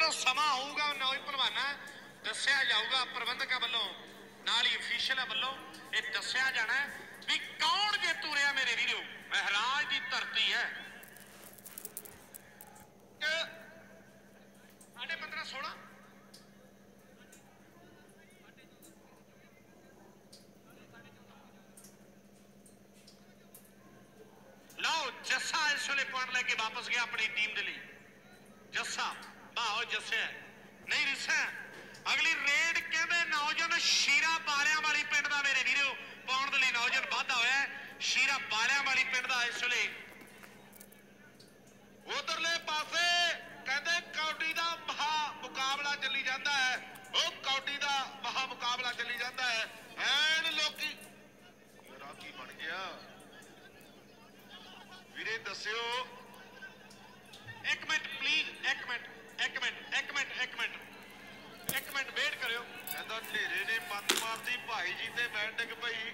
ਜਦੋਂ ਸਮਾਂ ਆਊਗਾ ਨੌ ਪਹਿਲਵਾਨਾਂ ਦੱਸਿਆ ਜਾਊਗਾ ਪ੍ਰਬੰਧਕਾਂ ਵੱਲੋਂ, ਨਾਲ ਹੀ ਅਫੀਸ਼ੀਅਲਾਂ ਵੱਲੋਂ, ਇਹ ਦੱਸਿਆ ਜਾਣਾ ਵੀ ਕੌਣ ਜੇਤੂ ਰਿਹਾ ਮੇਰੇ ਵੀਰੋ? ਮਹਾਰਾਜ ਦੀ ਧਰਤੀ ਹੈ। ਕਿ 15 16 ਲਓ, ਜੱਸਾ ਇਸ ਵੇਲੇ ਪੁਆਇੰਟ ਲੈ ਕੇ ਵਾਪਸ ਗਿਆ ਆਪਣੀ ਟੀਮ ਦੇ ਲਈ। ਜੱਸਾ। ਬਾਹੋ ਜੱਸੇ ਨਹੀਂ ਰਿਸਾ ਅਗਲੀ ਰੇਡ ਕਹਿੰਦੇ ਨੌਜਵਾਨ ਸ਼ੀਰਾ ਬਾਲਿਆਂ ਵਾਲੀ ਪਿੰਡ ਦਾ ਮੇਰੇ ਵੀਰੋ। ਪਾਉਣ ਦੇ ਲਈ ਨੌਜਵਾਨ ਵਾਧਾ ਹੋਇਆ ਸ਼ੀਰਾ ਬਾਲਿਆਂ ਵਾਲੀ ਪਿੰਡ ਦਾ ਇਸ ਵੇਲੇ। ਉਧਰਲੇ ਪਾਸੇ ਕਹਿੰਦੇ ਕੌਡੀ ਦਾ ਮਹਾ ਮੁਕਾਬਲਾ ਚੱਲੀ ਜਾਂਦਾ ਹੈ। ਉਹ ਕੌਡੀ ਦਾ ਮਹਾ ਮੁਕਾਬਲਾ ਚੱਲੀ ਜਾਂਦਾ ਹੈ। ਐਨ ਲੋਕੀ। ਮੇਰਾ ਬਣ ਗਿਆ? ਵੀਰੇ, ਦੱਸਿਓ। ਇੱਕ ਮਿੰਟ ਪਲੀਜ਼ ਇੱਕ ਮਿੰਟ ਇੱਕ ਮਿੰਟ ਇੱਕ ਮਿੰਟ ਇੱਕ ਮਿੰਟ ਇੱਕ ਮਿੰਟ ਵੇਟ ਕਰਿਓ ਕਹਿੰਦਾ ਢੇਰੇ ਮਾਰਦੀ ਭਾਈ ਜੀ ਤੇ ਮੈਂ ਡਿੱਗ ਪਈ।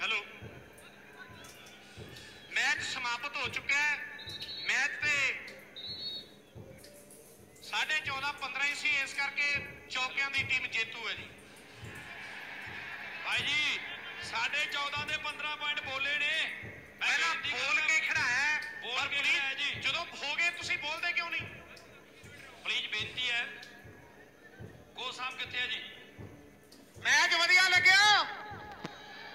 ਹੈਲੋ। ਮੈਚ ਸਮਾਪਤ ਹੋ ਚੁੱਕਾ ਹੈ। ਮੈਚ ਤੇ 14.5 15 ਹੀ ਸੀ ਇਸ ਕਰਕੇ ਚੌਕਿਆਂ ਦੀ ਟੀਮ ਜੇਤੂ ਹੈ ਜੀ। ਭਾਈ ਜੀ 14.5 ਦੇ 15 ਪੁਆਇੰਟ ਬੋਲੇ ਨੇ। ਪਹਿਲਾਂ ਬੋਲ ਕੇ ਖੜਾਇਆ ਬੋਲ ਕੇ ਖੜਾਇਆ ਜੀ। ਜਦੋਂ ਹੋ ਗਏ ਤੁਸੀਂ ਬੋਲਦੇ ਕਿਉਂ ਨਹੀਂ? ਪਲੀਜ਼ ਬੇਨਤੀ ਹੈ। ਕੋ ਸਾਹਿਬ ਕਿੱਥੇ ਹੈ ਜੀ? ਮੈਚ ਵਧੀਆ ਲੱਗਿਆ।